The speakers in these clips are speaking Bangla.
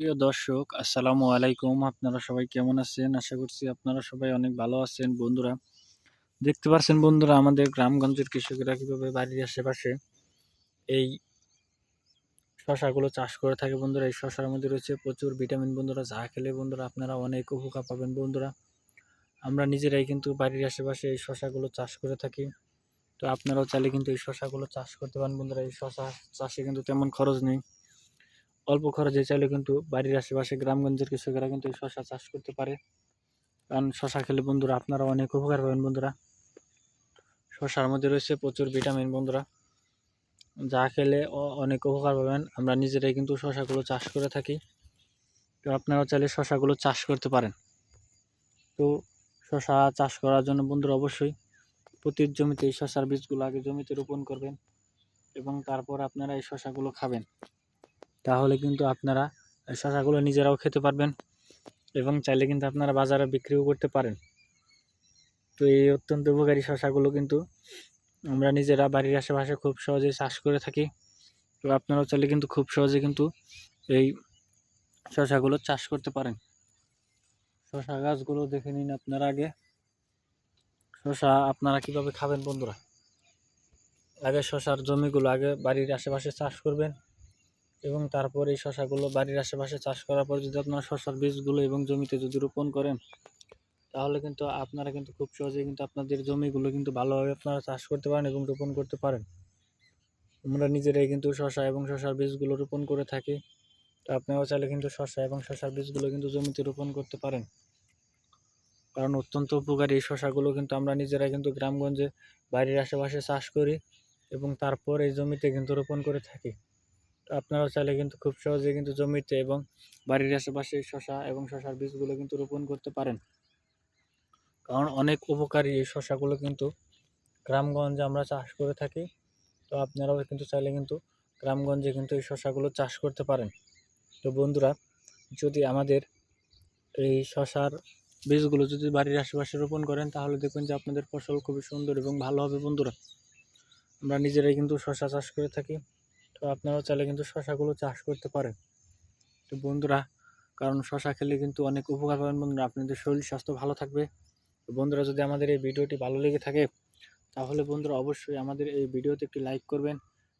প্রিয় দর্শক, আসসালামু আলাইকুম। আপনারা সবাই কেমন আছেন? আশা করছি আপনারা সবাই অনেক ভালো আছেন। বন্ধুরা, দেখতে পাচ্ছেন বন্ধুরা, আমাদের গ্রামগঞ্জের কৃষকেরা কীভাবে বাড়ির আশেপাশে এই শশাগুলো চাষ করে থাকে বন্ধুরা। এই শশার মধ্যে রয়েছে প্রচুর ভিটামিন বন্ধুরা, যা খেলে বন্ধুরা আপনারা অনেক উপকার পাবেন বন্ধুরা। আমরা নিজেরাই কিন্তু বাড়ির আশেপাশে এই শশাগুলো চাষ করে থাকি। তো আপনারাও চাইলে কিন্তু এই শশাগুলো চাষ করতে পারেন বন্ধুরা। এই শশা চাষে কিন্তু তেমন খরচ নেই। অল্প খরচে চাইলে কিন্তু বাড়ির আশেপাশে গ্রামগঞ্জের কৃষকেরা কিন্তু এই শশা চাষ করতে পারে। কারণ শশা খেলে বন্ধুরা আপনারা অনেক উপকার পাবেন বন্ধুরা। শশার মধ্যে রয়েছে প্রচুর ভিটামিন বন্ধুরা। যা খেলে অনেক উপকার পাবেন। আমরা নিজেরাই কিন্তু শশাগুলো চাষ করে থাকি। তো আপনারাও চাইলে শশাগুলো চাষ করতে পারেন। তো শশা চাষ করার জন্য বন্ধুরা অবশ্যই প্রতি জমিতে এই শশার বীজগুলো আগে জমিতে রোপণ করবেন এবং তারপর আপনারা এই শশাগুলো খাবেন। তাহলে কিন্তু আপনারা শশাগুলো নিজেরাও খেতে পারবেন এবং চাইলে কিন্তু আপনারা বাজারে বিক্রিও করতে পারেন। তো এই অত্যন্ত উপকারী শশাগুলো কিন্তু আমরা নিজেরা বাড়ির আশেপাশে খুব সহজেই চাষ করে থাকি। তো আপনারাও চাইলে কিন্তু খুব সহজে কিন্তু এই শশাগুলো চাষ করতে পারেন। শশা গাছগুলো দেখে নিন আপনারা আগে। শশা আপনারা কীভাবে খাবেন বন্ধুরা? আগে শশার জমিগুলো আগে বাড়ির আশেপাশে চাষ করবেন। এবং তারপর এই শশাগুলো বাড়ির আশেপাশে চাষ করার পর যদি আপনারা শশার বীজগুলো এবং জমিতে যদি রোপণ করেন, তাহলে কিন্তু আপনারা কিন্তু খুব সহজেই কিন্তু আপনাদের জমিগুলো কিন্তু ভালোভাবে আপনারা চাষ করতে পারেন এবং রোপণ করতে পারেন। আমরা নিজেরাই কিন্তু শশা এবং শশার বীজগুলো রোপণ করে থাকি। আপনারাও চাইলে কিন্তু শশা এবং শশার বীজগুলো কিন্তু জমিতে রোপণ করতে পারেন। কারণ অত্যন্ত উপকারী এই শশাগুলো কিন্তু আমরা নিজেরাই কিন্তু গ্রামগঞ্জে বাড়ির আশেপাশে চাষ করি এবং তারপর এই জমিতে কিন্তু রোপণ করে থাকি। তো আপনারাও চাইলে কিন্তু খুব সহজে কিন্তু জমিতে এবং বাড়ির আশেপাশে শশা এবং শশার বীজগুলো কিন্তু রোপণ করতে পারেন। কারণ অনেক উপকারী এই শশাগুলো কিন্তু গ্রামগঞ্জে আমরা চাষ করে থাকি। তো আপনারাও কিন্তু চাইলে কিন্তু গ্রামগঞ্জে কিন্তু এই শশাগুলো চাষ করতে পারেন। তো বন্ধুরা, যদি আমাদের এই শশার বীজগুলো যদি বাড়ির আশেপাশে রোপণ করেন, তাহলে দেখবেন যে আপনাদের ফসল খুবই সুন্দর এবং ভালো হবে বন্ধুরা। আমরা নিজেরাই কিন্তু শশা চাষ করে থাকি। তো আপনারাও চাইলে কিন্তু শশাগুলো চাষ করতে পারেন। তো বন্ধুরা, কারণ শশা খেলে কিন্তু অনেক উপকার পাবেন বন্ধুরা। আপনাদের শরীর স্বাস্থ্য ভালো থাকবে। তো বন্ধুরা, যদি আমাদের এই ভিডিওটি ভালো লেগে থাকে, তাহলে বন্ধুরা অবশ্যই আমাদের এই ভিডিওতে একটি লাইক করবেন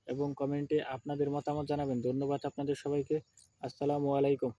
এবং কমেন্টে আপনাদের মতামত জানাবেন। ধন্যবাদ আপনাদের সবাইকে। আসসালামু আলাইকুম।